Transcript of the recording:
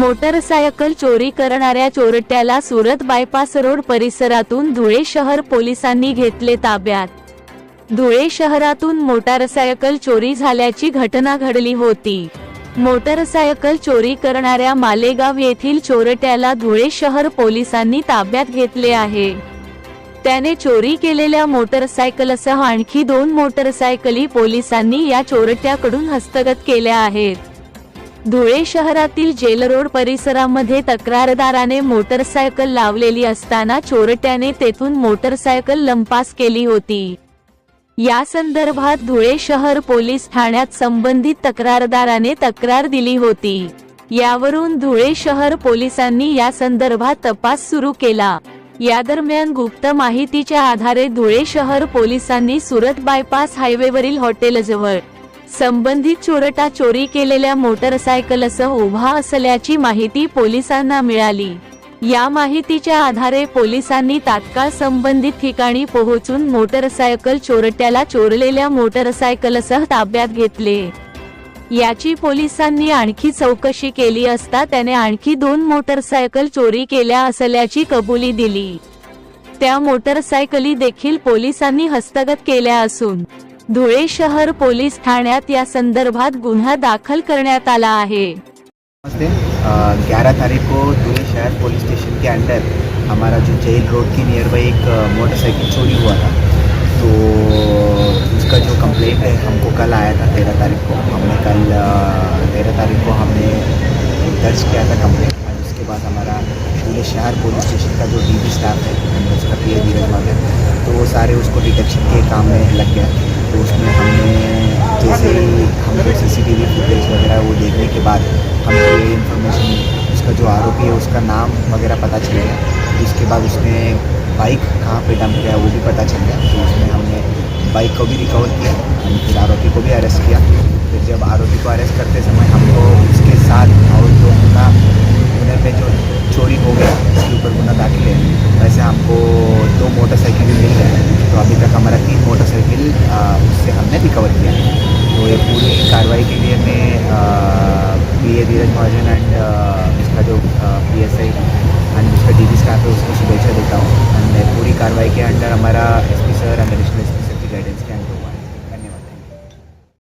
Motorcycle चोरी करणाऱ्या चोरट्याला Surat bypass road परिसरातून धुळे शहर पोलिसांनी घेतले ताब्यात. धुळे शहरातून मोटारसायकल चोरी झाल्याची घटना घडली होती. मोटरसायकल चोरी करणाऱ्या मालेगाव येथील चोरट्याला धुळे शहर पोलिसांनी ताब्यात घेतले आहे. त्याने चोरी केलेल्या मोटरसायकलसह आणखी दोन मोटरसायकली पोलिसांनी या चोरट्याकडून हस्तगत केल्या आहेत. धुळे शहरातील जेल रोड परिसरामध्ये तक्रारदाराने मोटरसायकल लावलेली असताना चोरट्याने तेथून मोटरसायकल लंपास केली होती. या संदर्भात धुळे शहर पोलीस ठाण्यात संबंधित तक्रारदाराने तक्रार दिली होती. यावरून धुळे शहर पोलिसांनी या संदर्भात तपास सुरू केला. या दरम्यान गुप्त माहितीच्या आधारे धुळे शहर पोलिसांनी सुरत बायपास हायवेवरील हॉटेलजवळ संबंधित चोरटा चोरी केलेल्या मोटरसायकलसह उभा असल्याची माहिती पोलिसांना मिळाली. या माहितीच्या आधारे पोलिसांनी तात्काळ संबंधित ठिकाणी पोहोचून मोटरसायकल चोरट्याला चोरलेल्या मोटरसायकलसह ताब्यात घेतले. याची पोलिसांनी आणखी चौकशी केली असता त्याने आणखी दोन मोटरसायकल चोरी केल्या असल्याची कबुली दिली. त्या मोटरसायकली देखील पोलिसांनी हस्तगत केल्या असून धुळे शहर पोलीस ठाण्यात या संदर्भात गुन्हा दाखल करण्यात आला आहे. नमस्ते. ग्यारह तारीख को धुले शहर पुलिस स्टेशन के अंडर हमारा जो जेल रोड के नियर बाई एक मोटरसाइकिल चोरी हुआ था। तो उसका जो कंप्लेंट है हमको कल आया था तेरह तारीख को। हमने कल तेरह तारीख को हमने दर्ज किया था कंप्लेंट और उसके बाद हमारा धुले शहर पुलिस स्टेशन का जो डी स्टाफ है उसका पी ए धीरज तो वो सारे उसको डिटेक्शन के काम में लग गया तो उसमें हमने जैसे ही हमको C C T V footage वगैरह वो देखने के बाद हमको ये इन्फॉर्मेशन उसका जो आरोपी है, उसका नाम वगैरह पता चल गया। इसके बाद उसने बाइक कहाँ पे डंप किया, वो भी पता चल गया। तो उसमें हमने बाइक को भी रिकवर किया और फिर आरोपी को भी अरेस्ट किया। फिर जब आरोपी को अरेस्ट करते समय हमको उसके साथ और जो गुना गुने पे जो चोरी हो गया उसके ऊपर गुना दाखिल है वैसे हमको दो मोटरसाइकिल भी मिल गए अभी तक हमारा तीन मोटरसाइकिल उससे हमने रिकवर किया है। तो ये पूरी कार्रवाई के लिए मैं P A Dheeraj Mahajan and इसका जो पी एस आई एंड उसका डी स्टाफ है, उसको शुभेच्छा देता हूँ। एंड पूरी कार्रवाई के अंडर हमारा